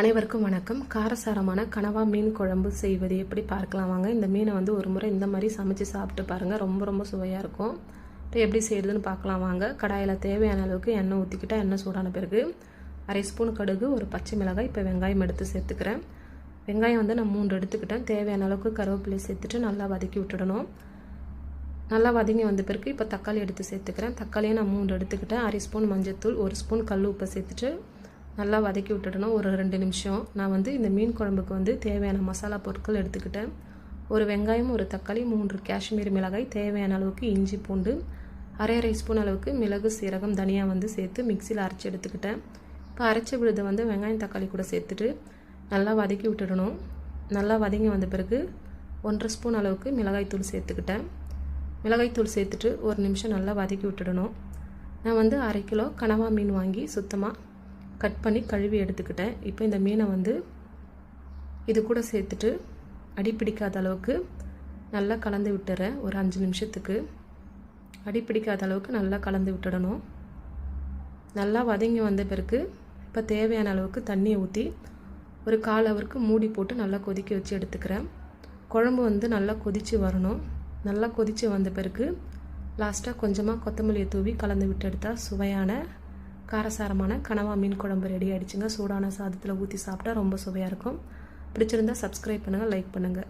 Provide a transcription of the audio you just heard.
அனைவருக்கும் வணக்கம். காரசாரமான கனவா மீன் குழம்பு செய்வது எப்படி பார்க்கலாம்? வாங்க இந்த மீனை வந்து ஒரு முறை இந்த மாதிரி சமைச்சு சாப்பிட்டு பாருங்கள் ரொம்ப ரொம்ப சுவையாக இருக்கும். இப்போ எப்படி செய்கிறதுன்னு பார்க்கலாம். வாங்க கடாயில் தேவையான அளவுக்கு எண்ணெய் ஊற்றிக்கிட்டால் எண்ணெய் சூடான பிறகு அரை ஸ்பூன் கடுகு ஒரு பச்சை மிளகாய் இப்போ வெங்காயம் எடுத்து சேர்த்துக்கிறேன். வெங்காயம் வந்து நான் மூன்று எடுத்துக்கிட்டேன். தேவையான அளவுக்கு கருவேப்பிலை சேர்த்துட்டு நல்லா வதக்கி விட்டுடணும். நல்லா வதங்கி வந்த பிறகு இப்போ தக்காளி எடுத்து சேர்த்துக்கிறேன். தக்காளியை நான் மூன்று எடுத்துக்கிட்டேன். அரை ஸ்பூன் மஞ்சத்தூள் ஒரு ஸ்பூன் கல் உப்பை சேர்த்துட்டு நல்லா வதக்கி விட்டுடணும். ஒரு ரெண்டு நிமிஷம். நான் வந்து இந்த மீன் குழம்புக்கு வந்து தேவையான மசாலா பொருட்கள் எடுத்துக்கிட்டேன். ஒரு வெங்காயம் ஒரு தக்காளி மூன்று காஷ்மீர் மிளகாய் தேவையான அளவுக்கு இஞ்சி பூண்டு அரை அரை ஸ்பூன் அளவுக்கு மிளகு சீரகம் தனியாக வந்து சேர்த்து மிக்சியில் அரைச்சி எடுத்துக்கிட்டேன். இப்போ அரைச்ச விழுதை வந்து வெங்காயம் தக்காளி கூட சேர்த்துட்டு நல்லா வதக்கி விட்டுடணும். நல்லா வதங்கி வந்த பிறகு ஒன்றரை ஸ்பூன் அளவுக்கு மிளகாய்த்தூள் சேர்த்துக்கிட்டேன். மிளகாய்த்தூள் சேர்த்துட்டு ஒரு நிமிஷம் நல்லா வதக்கி விட்டுடணும். நான் வந்து அரை கிலோ கனவா மீன் வாங்கி சுத்தமாக கட் பண்ணி கழுவி எடுத்துக்கிட்டேன். இப்போ இந்த மீனை வந்து இது கூட சேர்த்துட்டு அடி பிடிக்காத அளவுக்கு நல்லா கலந்து விட்டுறேன். ஒரு அஞ்சு நிமிஷத்துக்கு. அடி பிடிக்காத அளவுக்கு நல்லா கலந்து விட்டுடணும். நல்லா வதங்கி வந்த பிறகு இப்போ தேவையான அளவுக்கு தண்ணியை ஊற்றி ஒரு கால் அவருக்கு மூடி போட்டு நல்லா கொதிக்க வச்சு எடுத்துக்கிறேன். குழம்பு வந்து நல்லா கொதித்து வரணும். நல்லா கொதித்து வந்த பிறகு லாஸ்ட்டாக கொஞ்சமாக கொத்தமல்லியை தூவி கலந்து விட்டு எடுத்தால் சுவையான காரசாரமான கனவா மீன் குழம்பு ரெடி ஆகிடுச்சுங்க சூடான சாதத்தில் ஊற்றி சாப்பிட்டா ரொம்ப சுவையாக இருக்கும். பிடிச்சிருந்தா சப்ஸ்கிரைப் பண்ணுங்கள் லைக் பண்ணுங்கள்